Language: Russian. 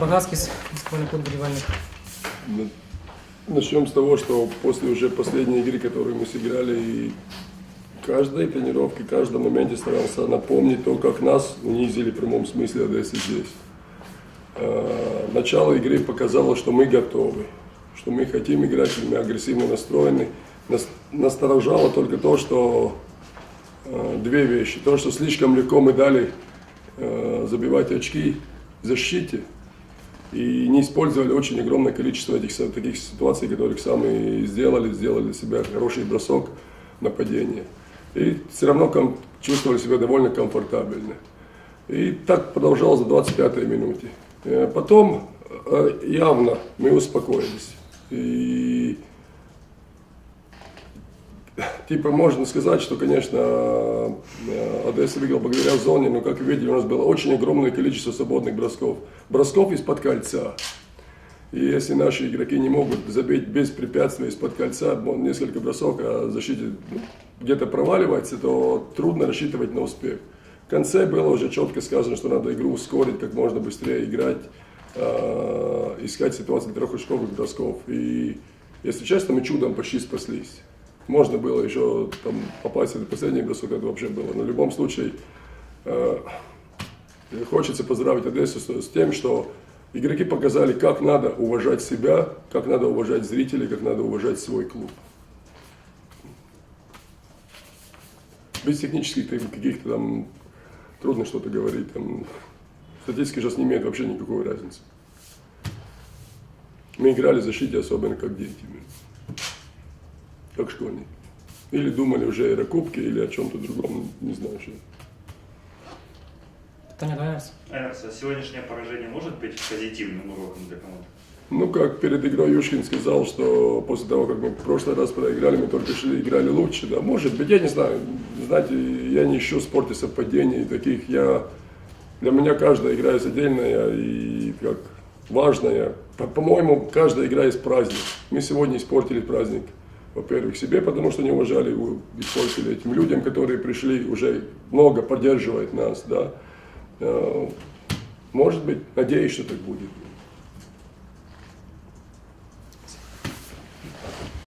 Багацкис, футбольный клуб «Болівальник». Ну, Начнем с того, что после уже последней игры, которую мы сыграли, и каждой тренировке, каждом моменте старался напомнить то, как нас унизили в прямом смысле Одессы здесь. Э, Начало игры показало, что мы готовы, что мы хотим играть, мы агрессивно настроены. Нас насторожало только то, что э, две вещи. То, что слишком легко мы дали э, забивать очки в защите, и не использовали очень огромное количество этих таких ситуаций, которых сами сделали, сделали для себя хороший бросок нападения. И все равно ком- чувствовали себя довольно комфортабельно. И так продолжалось до 25-й минуте. Э, Потом э, явно мы успокоились. И Типа можно сказать, что, конечно, э, Одесса выиграл благодаря зоне, но, как вы видели, у нас было очень огромное количество свободных бросков. Бросков из-под кольца. И если наши игроки не могут забить без препятствия из-под кольца несколько бросок, а защите ну, где-то проваливается, то трудно рассчитывать на успех. В конце было уже четко сказано, что надо игру ускорить, как можно быстрее играть, э, искать ситуации трехочковых бросков. И, если честно, мы чудом почти спаслись. Можно было еще там, попасть на последний бросок, это вообще было. Но в любом случае, э, хочется поздравить Одессу с, с тем, что игроки показали, как надо уважать себя, как надо уважать зрителей, как надо уважать свой клуб. Без технических каких-то там трудно что-то говорить. Там, статистика сейчас не имеет вообще никакой разницы. Мы играли в защите особенно как дети. Как школьники. Или думали уже о Аэрокубке, или о чем-то другом, не знаю что. Питання до Ерс. Эрс, а сегодняшнее поражение может быть позитивным уроком для команды? Ну, как перед игрой Юшкин сказал, что после того, как мы в прошлый раз проиграли, мы только шли играли лучше, да, может быть, я не знаю, знаете, я не ищу в спорте совпадений таких, я, для меня каждая игра есть отдельная и как важная. По- По-моему, каждая игра есть праздник. Мы сегодня испортили праздник, во-первых, себе, потому что не уважали, его, испортили этим людям, которые пришли, уже много поддерживает нас, да. Э, Может быть, надеюсь, что так будет.